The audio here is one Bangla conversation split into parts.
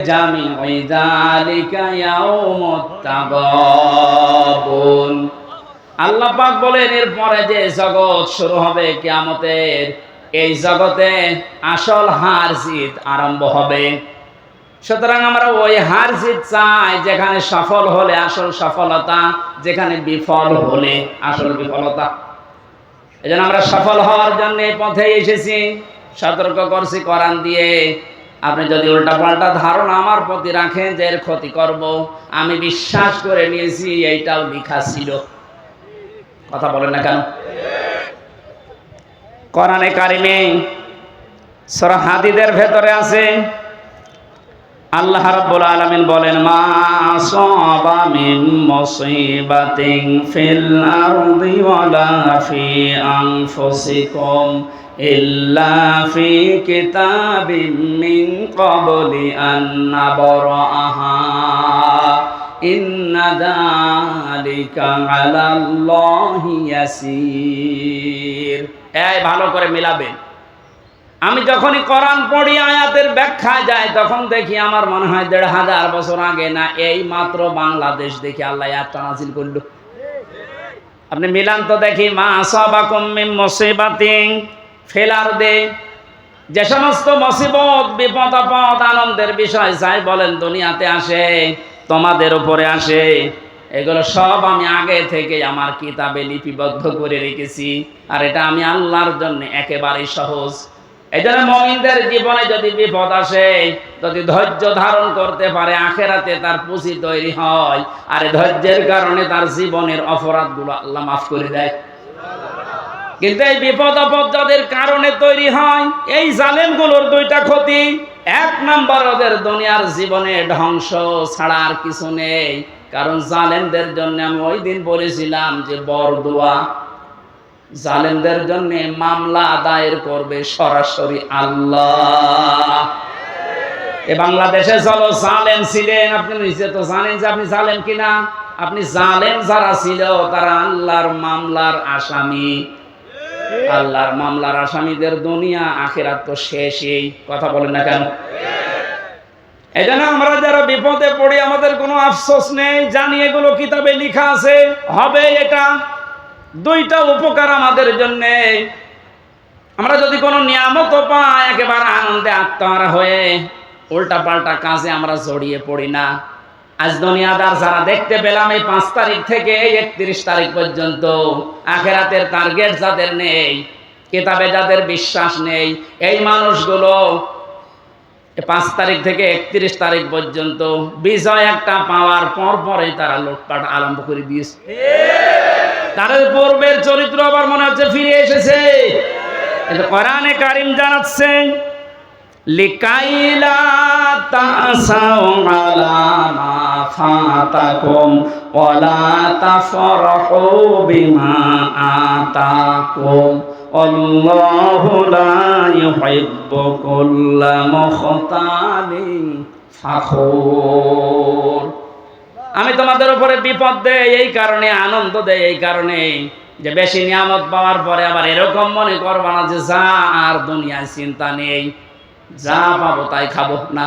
جميع ذلك يوم التغابن আল্লাহ পাক বলেন এরপরে যে জগৎ শুরু হবে কিয়ামতের এই জগতে আসল হার জিত আরম্ভ হবে সুতরাং আমরা ওই হার জিত চাই যেখানে সফল হলে আসল সফলতা যেখানে বিফল হলে আসল বিফলতা এই জন্য আমরা সফল হওয়ার জন্য এই পথে এসেছি সতর্ক করছি কোরআন দিয়ে আপনি যদি উল্টাপাল্টা ধারণা আমার প্রতি রাখেন যে এর ক্ষতি করব, আমি বিশ্বাস করে নিয়েছি এইটাও লিখা ছিল। কথা বলেন না কেন? কোরআনে কারিমে সূরা হাদিদের ভেতরে আছে আল্লাহ রাব্বুল আলামিন বলেন, মা আসাবা মিন মুসিবাতিন ফিল আরদি ওয়ালা ফি আনফুসিকুম ইল্লা ফি কিতাবিম মিন ক্বাবলি আন নাবরাহা ইন্না যালিকা আলাল্লাহি ইয়াসির। এই ভালো করে মিলাবেন। আমি যখনই কোরআন পড়ি, আয়াতের ব্যাখ্যা যায়, তখন দেখি আমার মনে হয় দেড় হাজার বছর আগে না, এই মাত্র বাংলাদেশ দেখি আল্লাহ আয়াতটা নাজিল করল। আপনি মিলান তো দেখি, মা আসাবাকুম মিন মুসিবাতিন ফেলার দে যে সমস্ত মুসিবত, বিপদ, আপদ, আনন্দের বিষয় যাই বলেন দুনিয়াতে আসে, তোমাদের উপরে আসে, এগুলো সব আমি আগে থেকে আমার কিতাবে লিপিবদ্ধ করে রেখেছি, আর এটা আমি আল্লাহর জন্য একেবারেই সহজ। এই জন্য মমিনদের জীবনে যদি বিপদ আসে, যদি ধৈর্য ধারণ করতে পারে, আখেরাতে তার পুঁজি তৈরি হয়। আর ধৈর্যের কারণে তার জীবনের আল্লাহ মাফ করে দেয়। কিন্তু এই বিপদ কারণে তৈরি হয়, এই দুইটা ক্ষতি। এক নাম্বার ওদের দুনিয়ার জীবনে ধ্বংস ছাড়া আর কিছু নেই। কারণ জালেমদের জন্য আমি ওই দিন বলেছিলাম যে বরদোয়া জালেমদের জন্য মামলা দায়ের করবে সরাসরি আল্লাহ। এ বাংলাদেশে চলো, জালেম ছিলেন। আপনি নিজে তো জানেন যে আপনি জালেম কিনা। আপনি জালেম যারা ছিল, তারা আল্লাহর মামলার আসামি। আল্লাহর মামলার আসামিদের দুনিয়া, আখেরাত তো শেষই। কথা বলেন না কেন? এই জন্য আমরা যারা বিপদে পড়ি, আমাদের কোনো আফসোস নেই। জানি এগুলো কিতাবে লিখা আছে। হবে এটা। দুইটা উপকার আমাদের জন্য। আমরা যদি কোনো নিয়ামত পাই, একেবারে আনন্দে আত্মহারা হয়ে উল্টা পাল্টা কাজে আমরা জড়িয়ে পড়ি না। আজ দুনিয়াদার যারা দেখতে পেলাম, এই পাঁচ তারিখ থেকে একত্রিশ তারিখ পর্যন্ত আখেরাতের টার্গেট যাদের নেই, কিতাবে যাদের বিশ্বাস নেই, এই মানুষগুলো পাঁচ তারিখ থেকে একত্রিশ তারিখ পর্যন্ত বিজয় একটা পাওয়ার পর পরে তারা লুটপাট আরম্ভ করে দিয়েছে। তাদের পূর্বের চরিত্র আবার মনে হচ্ছে ফিরে এসেছে। কোরআনে কারিম জানাচ্ছেন লিকাইলা তাসাও আলা ফাতাকুম ওয়ালা তাফরাহু বিমা আতাকুম। আল্লাহু লা ইউহিব্বু কুল্লা মুখতালিন ফাখুর। আমি তোমাদের উপরে বিপদ দেই, এই কারণে, আনন্দ দেই, এই কারণে যে বেশি নিয়ামত পাওয়ার পরে আবার এরকম মনে করবা না যে যা আর দুনিয়ায় চিন্তা নেই, যা পাবো তাই খাব না।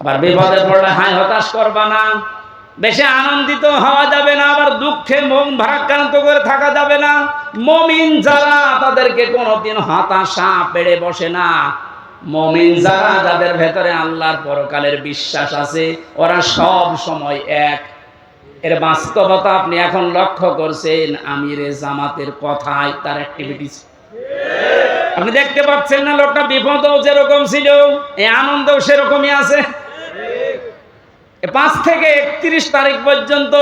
আবার বিপদে পড়লে হাই হতাশ করবা না। বেশি আনন্দিত হওয়া যাবে না, আবার দুঃখে মন ভারাক্রান্ত করে থাকা যাবে না। মমিন যারা, তাদেরকে কোনোদিন হতাশা পেড়ে বসে না। মমিন যারা, যাদের ভেতরে আল্লাহর পরকালের বিশ্বাস আছে, ওরা সব সময় এক। এর বাস্তবতা আপনি এখন লক্ষ্য করছেন, আমিরে জামাতের কথায় তার অ্যাক্টিভিটিস আপনি দেখতে পাচ্ছেন না, লোকটা বিপদও যেরকম ছিল এই আনন্দও সেরকমই আছে। পাঁচ থেকে একত্রিশ তারিখ পর্যন্ত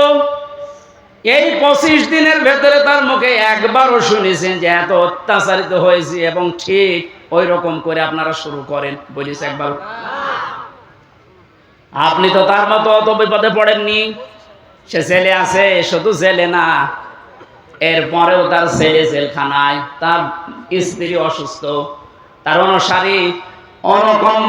এই পঁচিশ দিনের ভেতরে তার মুখে একবারও শুনেছেন যে এত অত্যাচারিত হয়েছে এবং ঠিক ওই রকম করে আপনারা শুরু করেন বলিস একবার। আপনি তো তার মতো অত বিপদে পড়েননি। সে জেলে আছে, শুধু জেলে না, এরপরেও তার ছেলে জেলখানায়, তার স্ত্রী অসুস্থ, তার অনুসারী অরকম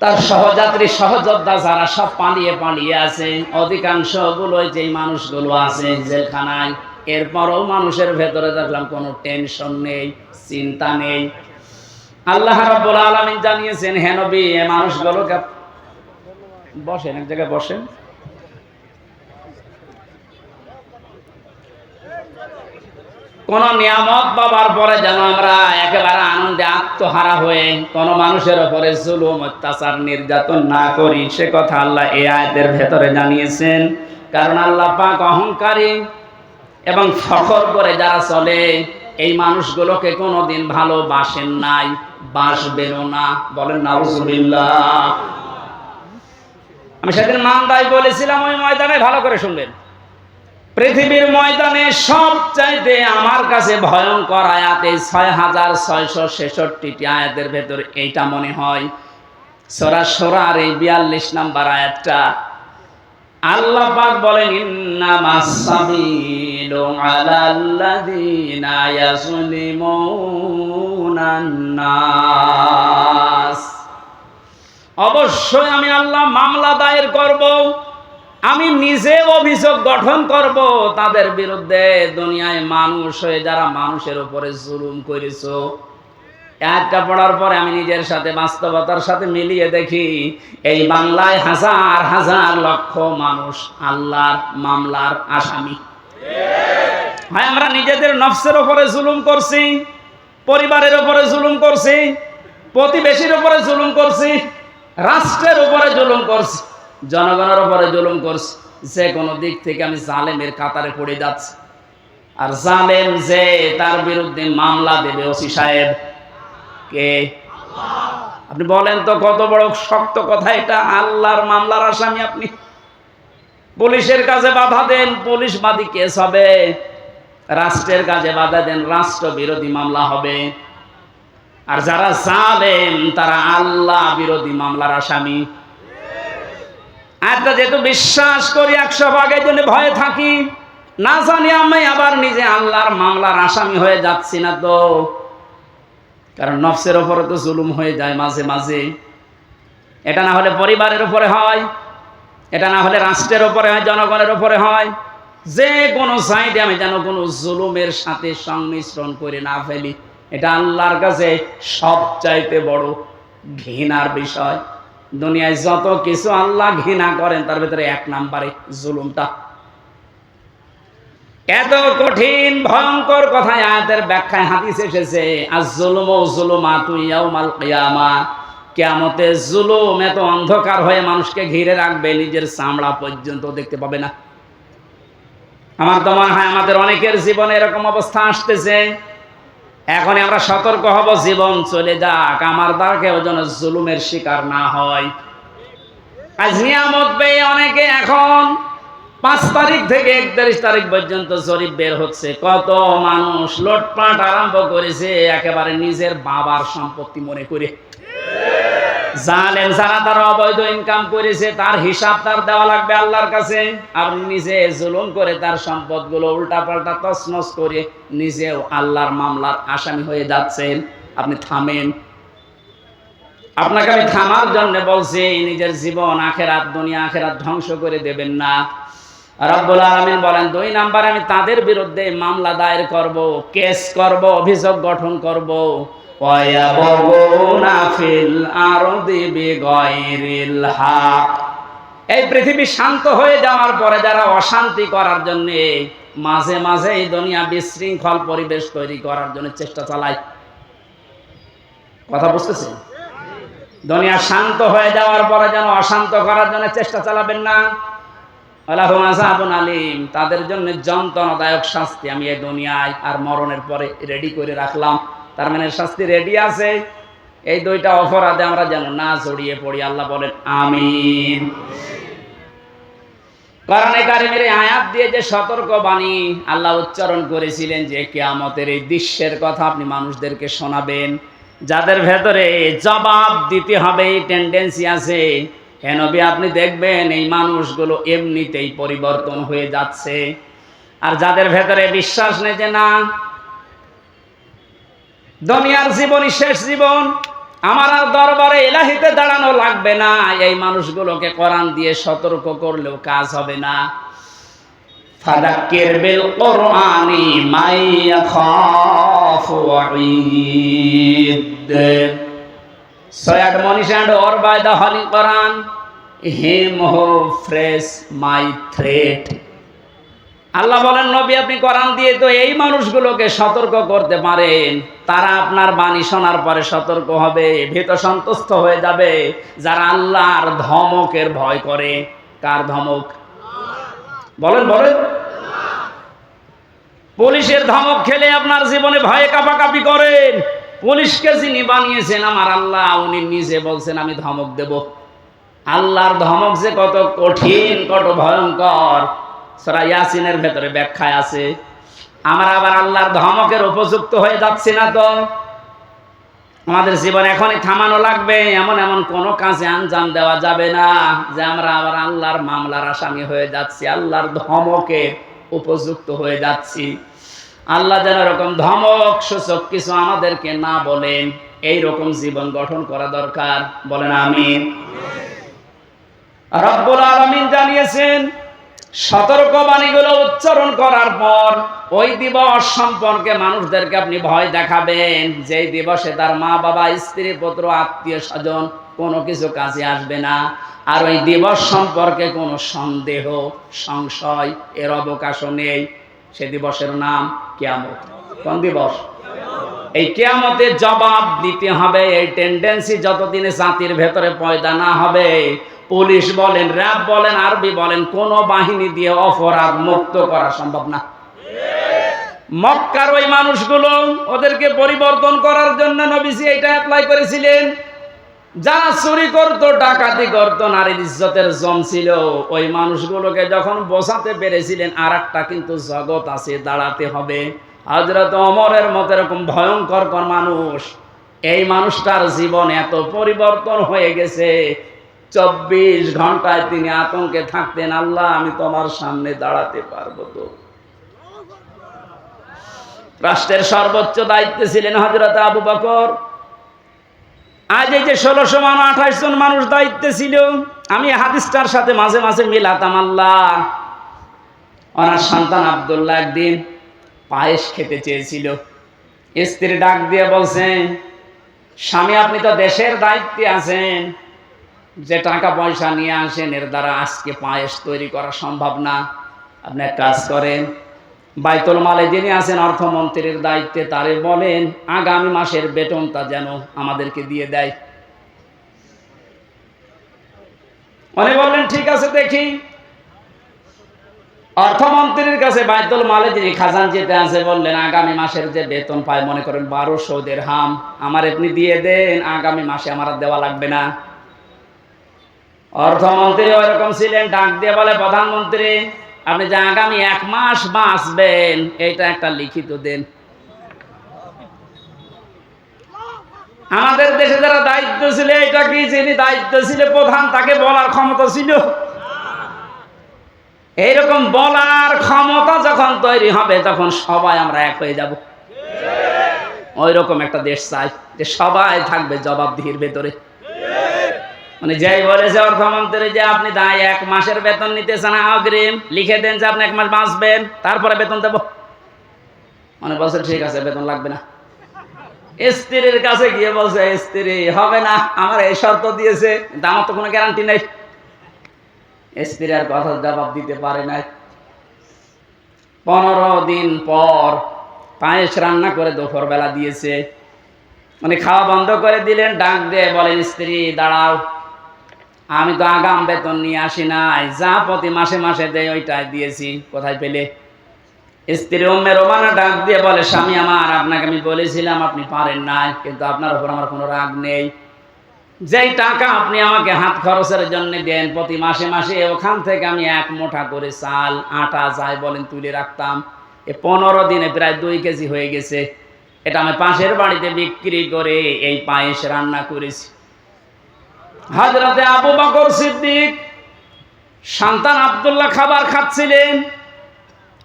তার সহযাত্রী সহযোদ্ধা যারা সব পালিয়ে পালিয়ে আছে, অধিকাংশ গুলোই যে মানুষগুলো আছে জেলখানায়, এরপরও মানুষের ভেতরে দেখলাম কোনো টেনশন নেই, চিন্তা নেই। আল্লাহ রাব্বুল আলামিন জানিয়েছেন হেনবি এ মানুষগুলোকে বসেন, এক জায়গায় বসেন। কোন নিয়ামত পাবার পরে যেন আমরা একেবারে আনন্দে আত্মহারা হয়ে কোন মানুষের উপরে জুলুম, অত্যাচার, নির্যাতন না করি, সে কথা আল্লাহ এই আয়াতের ভেতরে জানিয়েছেন। কারণ আল্লাহ পাক অহংকারী এবং ফখর করে যারা চলে, এই মানুষগুলোকে কোনোদিন ভালোবাসেন নাই, বাসবেনও না। বলেন, নাউজুবিল্লাহ। আমি সেদিন মান্দায় বলেছিলাম, ওই ময়দানে ভালো করে শুনবেন। পৃথিবীর ময়দানে সব চাইতে আমার কাছে ভয়ঙ্কর আয়াত এই ছয় হাজার ছয়শো ছেষট্টিটি আয়াতের ভেতর এইটা মনে হয়। সোরা সোরার এই বিয়াল্লিশ নাম্বার আয়াতটা, আল্লাহ পাক বলেন ইন্নামাস সাবিলু আলাল্লাযিনা ইয়াজলিমুনান নাস। অবশ্যই আমি আল্লাহ মামলা দায়ের করব। আমি নিজে অভিযোগ গঠন করব, তাদের বিরুদ্ধে দুনিয়ায় মানুষ হয়ে যারা মানুষের উপরে জুলুম করেছ। একটা পড়ার পরে আমি নিজের সাথে বাস্তবতার সাথে মিলিয়ে দেখি, এই বাংলায় হাজার হাজার লক্ষ মানুষ আল্লাহর মামলার আসামি। হয় আমরা নিজেদের নফসের উপরে জুলুম করছি, পরিবারের উপরে জুলুম করছি, প্রতিবেশীর উপরে জুলুম করছি, রাষ্ট্রের উপরে জুলুম করছি। জনগণের উপরে জুলুম করছি। যে কোনো দিক থেকে আমি জালেমের কাতারে পড়ে যাচ্ছি। আর জালেম যে তার বিরুদ্ধে মামলা দেবে ওসি সাহেব। কে? আপনি বলেন তো কত বড় শক্ত কথা এটা। আল্লাহর মামলার আসামি আপনি। পুলিশের কাছে বাধা দেন, পুলিশ বাদী কেস হবে। রাষ্ট্রের কাজে বাধা দেন, রাষ্ট্র বিরোধী মামলা হবে। আর যারা জালেম, তারা আল্লাহ বিরোধী মামলার আসামি। একটা যেহেতু বিশ্বাস করি একশো ভাগের জন্য ভয়ে থাকি, না জানি আমি আবার নিজে আল্লাহর মামলার আসামি হয়ে যাচ্ছি না তো। কারণ নফসের ওপরে তো জুলুম হয়ে যায় মাঝে মাঝে। এটা না হলে পরিবারের উপরে হয়, এটা না হলে রাষ্ট্রের উপরে হয়, জনগণের উপরে হয়। যে কোনো সাইডে আমি যেন কোনো জুলুমের সাথে সংমিশ্রণ করে না ফেলি। এটা আল্লাহর কাছে সবচাইতে বড় ঘৃণার বিষয়। দুনিয়ায় যত কিছু আল্লাহ ঘৃণা করেন, তার ভিতরে এক নাম্বারে জুলুমটা। এত কঠিন, ভয়ঙ্কর কথায় আয়াতের ব্যাখ্যায় হাদিস এসেছে আর জুলুম ও জুলুমা তুই ইয়াউমাল কিয়ামা। কেয়ামতে জুলুম এত অন্ধকার হয়ে মানুষকে ঘিরে রাখবে, নিজের চামড়া পর্যন্ত দেখতে পাবে না। আমার তো মনে হয় আমাদের অনেকের জীবনে এরকম অবস্থা আসতেছে। এখন আমরা সতর্ক হব, জীবন চলে যাক। আমার দ্বারা কেউ যেন জুলুমের শিকার না হয়। অনেকে এখন পাঁচ তারিখ থেকে একত্রিশ তারিখ পর্যন্ত জরিপ বের হচ্ছে। কত মানুষ লোটপাট আরম্ভ করেছে, একেবারে নিজের বাবার সম্পত্তি মনে করে। জালেম যারা তার অবৈধ ইনকাম করেছে, তার হিসাব তার দেওয়া লাগবে আল্লাহর কাছে। আপনি নিজে জুলুম করে তার সম্পদগুলো উল্টা পাল্টা তছনছ করে নিজেও আল্লাহর মামলার আসামি হয়ে যাচ্ছেন। আপনি থামেন। আপনাকে আমি থামার জন্য বলছি, নিজের জীবন আখেরাত, দুনিয়া আখেরাত ধ্বংস করে দেবেন না। রব্বুল আলামিন বলেন, দুই নাম্বার আমি তাদের বিরুদ্ধে মামলা দায়ের করব, কেস করব, অভিযোগ গঠন করব। এই পৃথিবী শান্ত হয়ে যাওয়ার পরে যারা অশান্তি করার জন্য মাঝে মাঝে এই দুনিয়া বিশৃঙ্খল পরিবেশ তৈরি করার জন্য চেষ্টা চালায়। কথা বুঝতেছেন দুনিয়া শান্ত হয়ে যাওয়ার পরে যেন অশান্ত করার জন্য চেষ্টা চালাবেন না। আলিম, তাদের জন্য যন্ত্রণাদায়ক শাস্তি আমি এই দুনিয়ায় আর মরণের পরে রেডি করে রাখলাম। তার মানে শাস্তি রেডি আছে। এই দুইটা অপরাধে আমরা যেন না জড়িয়ে পড়ি, আল্লাহ বলেন, আমিন। কারণে কারিমের আয়াত দিয়ে যে সতর্ক বাণী আল্লাহ উচ্চারণ করেছিলেন যে কেয়ামতের এই দৃশ্যের কথা আপনি মানুষদেরকে শোনাবেন, যাদের ভেতরে জবাব দিতে হবে, এই টেন্ডেন্সি আছে। হেনবি আপনি দেখবেন এই মানুষগুলো এমনিতেই পরিবর্তন হয়ে যাচ্ছে। আর যাদের ভেতরে বিশ্বাস নেই যে না দুনিয়ার জীবনই শেষ জীবন। আমার আর দরবারে এলাহিতে দাঁড়ানো লাগবে না। এই মানুষগুলোকে কোরআন দিয়ে সতর্ক করলেও কাজ হবে না। ফাদাক্কির বিল কোরআনি মাই ওয়াঈদ। So admonish and or by the Holy Quran, him who phrase my threat. আল্লাহ বলেন, নবী, আপনি কোরআন দিয়ে তো এই মানুষগুলোকে সতর্ক করতে পারেন। তারা আপনার বাণী শোনার পরে সতর্ক হবে, ভীত সন্তুষ্ট হয়ে যাবে, যারা আল্লাহর ধমকের ভয় করে। কার ধমক? বলেন বলেন। পুলিশের ধমক খেলে আপনার জীবনে ভয়ে কাপাকাপি করেন। পুলিশকে যিনি বানিয়েছেন, আমার আল্লাহ, উনি নিজে বলছেন, আমি ধমক দেব। আল্লাহর ধমক যে কত কঠিন, কত ভয়ঙ্কর সরা ইয়াসিনের ভেতরে ব্যাখ্যায় আছে আমরা আবার আল্লাহর ধমকের উপযুক্ত হয়ে যাচ্ছি না তো। আমাদের জীবন এখনই থামানো লাগবে এমন এমন কোনো কাজে আঞ্জাম দেওয়া যাবে না যে আমরা আবার আল্লাহর মামলার আসামি হয়ে যাচ্ছি আল্লাহর ধমকে উপযুক্ত হয়ে যাচ্ছি। আল্লাহ যেন এরকম ধমক সূচক কিছু আমাদেরকে না বলেন এই রকম জীবন গঠন করা দরকার। বলেন আমিন। রব্বুল আলামিন জানিয়েছেন সতর্ক বাণীগুলো উচ্চারণ করার পর ওই দিবস সম্পর্কে মানুষদেরকে আপনি ভয় দেখাবেন যেই দিবসে তার মা বাবা, স্ত্রী, পুত্র, আত্মীয় স্বজন কোনো কিছু কাজে আসবে না। আর ওই দিবস সম্পর্কে কোনো সন্দেহ, সংশয় এর অবকাশও নেই। সে দিবসের নাম কেয়ামত। কোন দিবস? এই কেয়ামতে জবাব দিতে হবে। এই টেন্ডেন্সি যতদিনে জাতির ভেতরে পয়দা না হবে পুলিশ বলেন, র্যাব বলেন, আরবি বলেন, কোন বাহিনী দিয়ে অপরাধ মুক্ত করা সম্ভব না। মক্কার ওই মানুষগুলো ওদেরকে পরিবর্তন করার জন্য নবীজি এটা অ্যাপ্লাই করেছিলেন। যারা চুরি করতো, ডাকাতি করতো, নারীর ইজ্জতের জম ছিল। ওই মানুষগুলোকে যখন বসাতে পেরেছিলেন আর একটা কিন্তু জগৎ আছে, দাঁড়াতে হবে। হজরত অমরের মতো এরকম ভয়ঙ্কর কর মানুষ, এই মানুষটার জীবন এত পরিবর্তন হয়ে গেছে। চব্বিশ ঘন্টায় তিনি আতঙ্কে থাকতেন, আল্লাহ, আমি তোমার সামনে দাঁড়াতে পারব তো। রাষ্ট্রের সর্বোচ্চ দায়িত্বে ছিলেন হজরত আবু বকর। আজ এই যে ষোলোশো মানুষ আঠাইশ জন মানুষ দায়িত্বে ছিল, আমি হাদিসটার সাথে মাঝে মাঝে মিলাতাম, আল্লাহ, ওনার সন্তান আবদুল্লাহ একদিন পায়েস খেতে চেয়েছিল। স্ত্রী ডাক দিয়ে বলছেন স্বামী, আপনি তো দেশের দায়িত্বে আছেন। যে টাকা পয়সা নিয়ে আসেন, এর দ্বারা আজকে পায়েস তৈরি করা সম্ভব না। আপনি এক কাজ করেন, বাইতুল মালে যিনি আছেন অর্থমন্ত্রীর দায়িত্বে, তারে বলেন, আগামী মাসের বেতনটা যেন আমাদেরকে দিয়ে দেয়। উনি বললেন, ঠিক আছে, দেখি। অর্থমন্ত্রীর কাছে বাইতুল মালে যিনি খাজানচিতে আছে, বললেন, আগামী মাসের যে বেতন পায়, মনে করেন বারোশো দের হাম আমার আপনি দিয়ে দেন, আগামী মাসে আমার দেওয়া লাগবে না। অর্থমন্ত্রী ওইরকম ছিলেন, ডাক দিয়ে বলে, প্রধানমন্ত্রী, আপনি যে আগামী এক মাস বাঁচবেন, এইটা একটা লিখিত দেন। আমাদের দেশে যারা দায়িত্ব ছিল এটা কি যিনি দায়িত্ব ছিল, প্রধান তাকে বলার ক্ষমতা ছিল? এইরকম বলার ক্ষমতা যখন তৈরি হবে, তখন সবাই আমরা এক হয়ে যাব। ওই রকম একটা দেশ চাই, যে সবাই থাকবে জবাবদিহির ভেতরে। মানে যাই বলেছে অর্থমন্ত্রী যে আপনি দায়, এক মাসের বেতন নিতে চান অগ্রিম, লিখে দেন যে আপনি এক মাস বাঁচবেন, তারপরে বেতন দেব। মানে বলছে, ঠিক আছে, বেতন লাগবে না। স্ত্রীর কাছে গিয়ে বলছে, স্ত্রী, হবে না, আমার এই শর্ত দিয়েছে, কিন্তু আমার তো কোনো গ্যারান্টি নেই। স্ত্রী আর কথা জবাব দিতে পারে নাই। পনেরো দিন পর পায়েস রান্না করে দুপুর বেলা দিয়েছে। মানে খাওয়া বন্ধ করে দিলেন, ডাক দিয়ে বলেন, স্ত্রী, দাঁড়াও। আমি তো আগাম বেতন নিয়ে আসি নাই। যা প্রতি মাসে মাসে দেয় ওইটাই দিয়েছি। কোথায় পেলে? স্ত্রী উম্মে রোমানা ডাক দিয়ে বলে, স্বামী আমার, আপনাকে আমি বলেছিলাম আপনি পারেন নাই, কিন্তু আপনার উপর আমার কোনো রাগ নেই। যেই টাকা আপনি আমাকে হাত খরচের জন্য দেন, প্রতি মাসে মাসে ওখান থেকে আমি এক মোটা করে চাল, আটা, যাই বলেন, তুলে রাখতাম। এ পনেরো দিনে প্রায় দুই কেজি হয়ে গেছে। এটা আমি পাশের বাড়িতে বিক্রি করে এই পায়েস রান্না করেছি। হাজরাতে আবু বকর সিদ্দিক সন্তান আবদুল্লাহ খাবার খাচ্ছিলেন।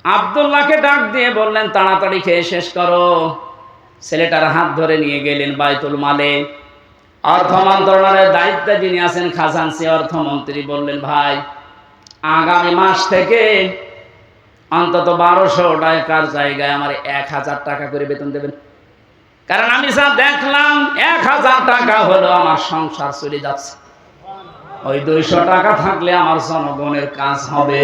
আবদুল্লাহকে ডাক দিয়ে বললেন, তাড়াতাড়ি খেয়ে শেষ করো। ছেলেটার হাত ধরে নিয়ে গেলেন বাইতুল মালে। অর্থ মন্ত্রণালয়ের দায়িত্বে যিনি আছেন খাজানসি অর্থমন্ত্রী বললেন, ভাই, আগামী মাস থেকে অন্তত বারোশো টাকার জায়গায় আমার এক হাজার টাকা করে বেতন দেবেন। কারণ আমি যা দেখলাম, এক হাজার টাকা হলো আমার সংসার চলে যাচ্ছে। ওই দুইশো টাকা থাকলে আমার জনগণের কাজ হবে।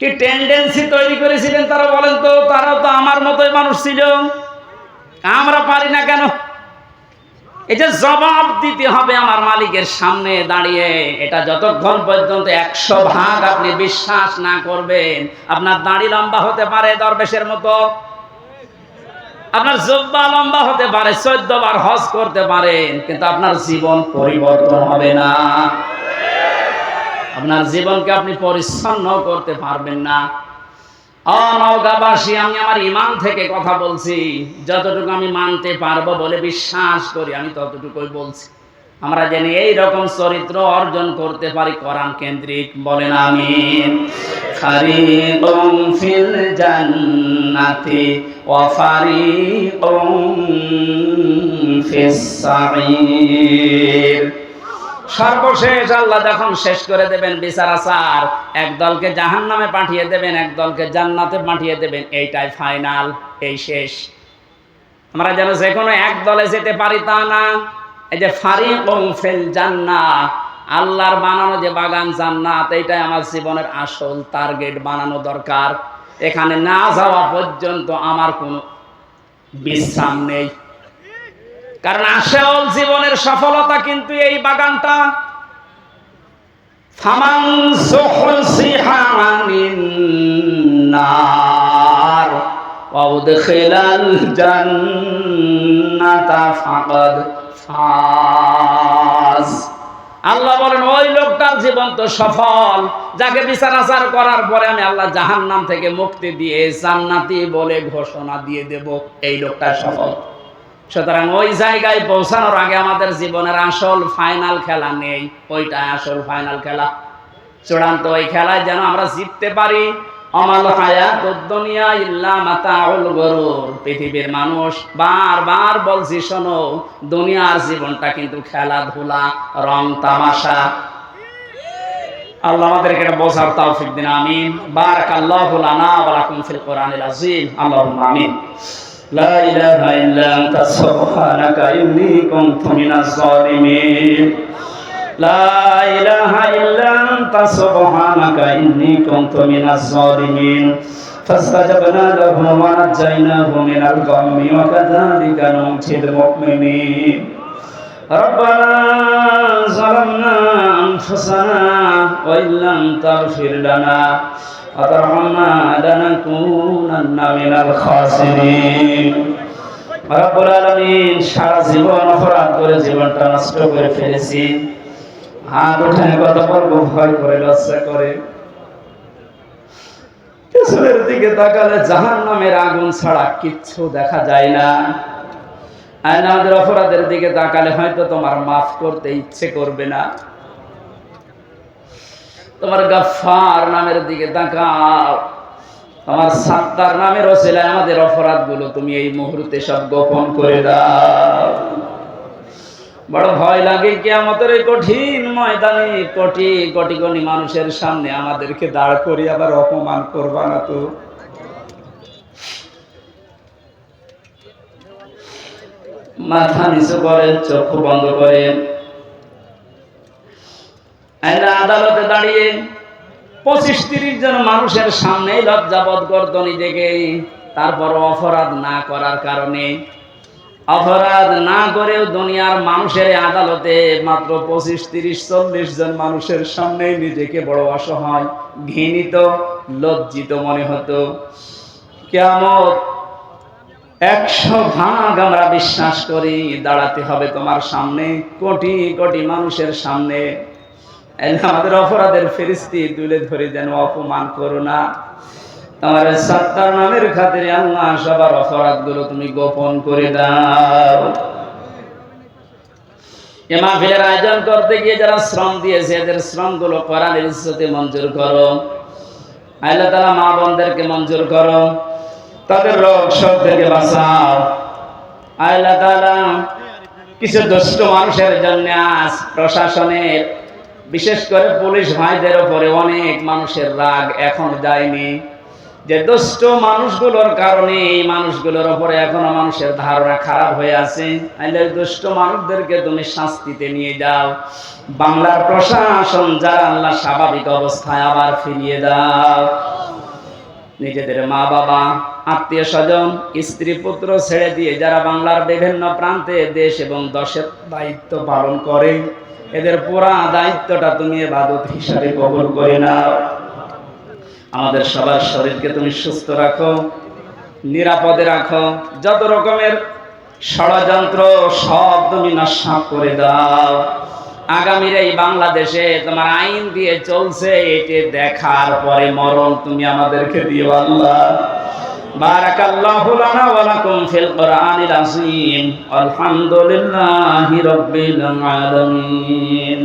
কি টেন্ডেন্সি তৈরি করেছিলেন তারা বলেন তো? তারাও তো আমার মতোই মানুষ ছিল। আমরা পারি না কেন? এই যে জবাব দিতে হবে আমার মালিকের সামনে দাঁড়িয়ে, এটা যতক্ষণ পর্যন্ত একশো ভাগ আপনি বিশ্বাস না করবেন, আপনার দাড়ি লম্বা হতে পারে দরবেশের মতো। আপনার জব্বা লম্বা হতে পারে, চোদ্দ বার হজ করতে পারেন, কিন্তু আপনার জীবন পরিবর্তন হবে না। আপনার জীবনকে আপনি পরিচ্ছন্ন করতে পারবেন না। অনগাবাসী আমি আমার ইমান থেকে কথা বলছি। যতটুকু আমি মানতে পারব বলে বিশ্বাস করি, আমি ততটুকুই বলছি। আমরা জানি এই রকম চরিত্র অর্জন করতে পারি কোরআন কেন্দ্রিক। বলেন আমি ফিল জান্নাতি ওয়া ফারিকুম সর্বশেষ আল্লাহ যখন শেষ করে দেবেন বিচার আচার এক দলকে জাহান নামে পাঠিয়ে দেবেন, এক দলকে জান্নাতে পাঠিয়ে দেবেন, এইটাই ফাইনাল, এই শেষ। আমরা যেন যে কোনো এক দলে যেতে পারি তা না। এই যে ফারিক ফেল জান্না আল্লাহর বানানো যে বাগান জান্নাত, এইটাই আমার জীবনের আসল টার্গেট বানানো দরকার। এখানে না যাওয়া পর্যন্ত আমার কোনো বিশ্রাম নেই। কারণ আসল জীবনের সফলতা কিন্তু এই বাগানটা। ফামান নার, ওয়া উদখিলাল জান্নাতা ফাজ আল্লাহ বলেন, ওই লোকটার জীবন তো সফল। যাকে করার পরে আমি আল্লাহ জাহান্নাম থেকে মুক্তি দিয়ে জান্নাতি বলে ঘোষণা দিয়ে দেব। এই লোকটা সফল। সুতরাং ওই জায়গায় পৌঁছানোর আগে আমাদের জীবনের আসল ফাইনাল খেলা নেই। ওইটা আসল ফাইনাল খেলা। চূড়ান্ত ওই খেলায় যেন আমরা জিততে পারি অমাল হায়াত দুনিয়া ইল্লা মাতাউল গরুর। পৃথিবীর মানুষ বারবার বলছি, শোনো, দুনিয়ার জীবনটা কিন্তু খেলাধুলা, রং তামাশা। আল্লাহ আমাদেরকে এটা বোঝার তৌফিক দিন, আমিন। বারাকাল্লাহু লানা ওয়া লাকুম ফিল কোরআনিল আযীম। আল্লাহুম্মা আমিন। লা ইলাহা ইল্লা আনতা, সুবহানাকা ইন্নী কুনতু মিনাজ জালিমিন লা ইলাহা ইল্লা أنت سبحانك إني كنت من الظالمين فاستجبنا له ونجيناه من الغم وكذلك ننجي المؤمنين ربنا ظلمنا أنفسنا وإن لم تغفر لنا وترحمنا لنكونن من الخاسرين রব্বুল আলামিন সারা জীবন অপরাধ করে জীবনটা নষ্ট করে ফেলেছি হাত উঠে কত পর্ব ভয় করে, লজ্জা করে। পেছনের দিকে তাকালে জাহান নামের আগুন ছাড়া কিচ্ছু দেখা যায় না। আর আমাদের অপরাধের দিকে তাকালে হয়তো তোমার মাফ করতে ইচ্ছে করবে না। তোমার গাফার নামের দিকে তাকাও। তোমার সাত্তার নামের ওসিলায় আমাদের অপরাধগুলো তুমি এই মুহূর্তে সব গোপন করে দাও। বড় ভয় লাগে কি আমাদের এই কঠিন ময়দানে, কোটি কোটি কোটি মানুষের সামনে আমাদেরকে দাঁড় করি আবার অপমান করবা না তো? মাথা নিচু করেন, চক্ষু বন্ধ করেন। আদালতে দাঁড়িয়ে পঁচিশ তিরিশ জন মানুষের সামনে লজ্জাবোধ করত নিজেকে তারপর অপরাধ না করার কারণে অপরাধ না করেও দুনিয়ার মানুষের আদালতে মাত্র পঁচিশ, তিরিশ, চল্লিশ জন মানুষের সামনে নিজেকে বড় অসহায়, ঘৃণিত, লজ্জিত মনে হতো। কেমন একশো ভাগ আমরা বিশ্বাস করি, দাঁড়াতে হবে তোমার সামনে, কোটি কোটি মানুষের সামনে। আমাদের অপরাধের ফেরিস্তি তুলে ধরে যেন অপমান করো না। তোমার সত্তার নামের খাতিরে আল্লাহ সবার অপরাধগুলো তুমি গোপন করে দাও। আয়োজন করতে গিয়ে যারা শ্রম দিয়েছে, এদের মঞ্জুর করো। আল্লাহ মা বোনদেরকে মঞ্জুর করো। তাদের রোগ সব থেকে বাঁচাও। আল্লাহ কিছু দুষ্ট মানুষের জন্য আজ প্রশাসনের, বিশেষ করে পুলিশ ভাইদের উপরে অনেক মানুষের রাগ এখনও যায়নি। যে দুষ্ট মানুষগুলোর কারণে এই মানুষগুলোর উপরে এখনও মানুষের ধারণা খারাপ হয়ে আছে তাহলে দুষ্ট মানুষদেরকে তুমি শাস্তিতে নিয়ে যাও। বাংলার প্রশাসন যারা আল্লাহ স্বাভাবিক অবস্থায় আবার ফিরিয়ে দাও। নিজেদের মা বাবা, আত্মীয় স্বজন, স্ত্রী পুত্র ছেড়ে দিয়ে যারা বাংলার বিভিন্ন প্রান্তে দেশ এবং দশের দায়িত্ব পালন করে, এদের পুরা দায়িত্বটা তুমি এবাদত হিসাবে কবল করে নাও। আমাদের সবার শরীরকে তুমি সুস্থ রাখো, নিরাপদে রাখো, যত রকমের ষড়যন্ত্র সব তুমি নস্বাত করে দাও। আগামীর এই বাংলাদেশে তোমার আইন দিয়ে চলছে, এটি দেখার পরে মরণ তুমি আমাদেরকে দিও আল্লাহ। বারাকাল্লাহু লানা ওয়া লাকুম ফিল কোরআনিল আযীম। আলহামদুলিল্লাহি রাব্বিল আলামিন।